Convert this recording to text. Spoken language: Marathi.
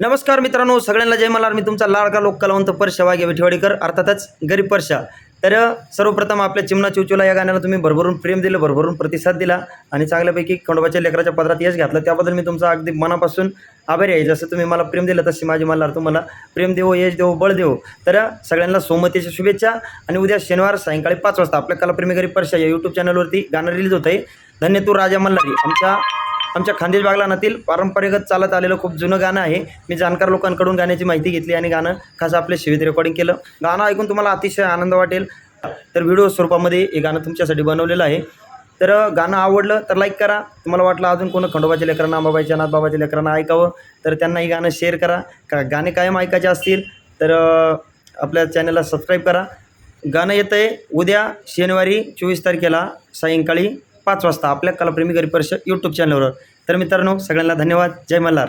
नमस्कार मित्रांनो सगळ्यांना जय मल्हार. मी तुमचा लाडका लोक कलावंत परशा वाघे विठेवाडीकर अर्थातच गरीब परशा. तर सर्वप्रथम आपल्या चिमना चिवचुला या गाण्याला तुम्ही भरभरून प्रेम दिलं भरभरून प्रतिसाद दिला आणि चांगल्यापैकी खंडोबाच्या लेकराच्या पदरात यश घातलं. त्याबद्दल मी तुमचा अगदी मनापासून आभारी आहे. जसं तुम्ही मला प्रेम दिलं तशी माझी मल्हार तुम्हाला प्रेम देवो यश देवो बळ देवो. तर सगळ्यांना सोमतीच्या शुभेच्छा आणि उद्या शनिवार सायंकाळी पाच वाजता आपल्या कलाप्रेमी गरीब परशा या यूट्यूब चॅनलवरती गाणं रिलीज होतं आहे धन्य तू राजा मल्हारी आमच्या आमच्या खानदेश बागलानातील पारंपरिकच चालत आलेलं खूप जुनं गाणं आहे. मी जाणकार लोकांकडून गाण्याची माहिती घेतली आणि गाणं खास आपल्या शिवीत रेकॉर्डिंग केलं. गाणं ऐकून तुम्हाला अतिशय आनंद वाटेल. तर व्हिडिओ स्वरूपामध्ये हे गाणं तुमच्यासाठी बनवलेलं आहे. तर गाणं आवडलं तर लाईक करा. तुम्हाला वाटलं अजून कोण खंडोबाच्या लेकरांना आंबाबाईच्या नाथ बाबाच्या लेकरांना ऐकावं तर त्यांना हे गाणं शेअर करा. का गाणे कायम ऐकायचे असतील तर आपल्या चॅनलला सबस्क्राईब करा. गाणं येतं आहे उद्या शनिवारी चोवीस तारखेला सायंकाळी. पाच वाजता आपल्या कलाप्रेमी गरीब परिषद यूट्यूब चॅनलवर तर मित्रांनो सगळ्यांना धन्यवाद. जय मल्हार.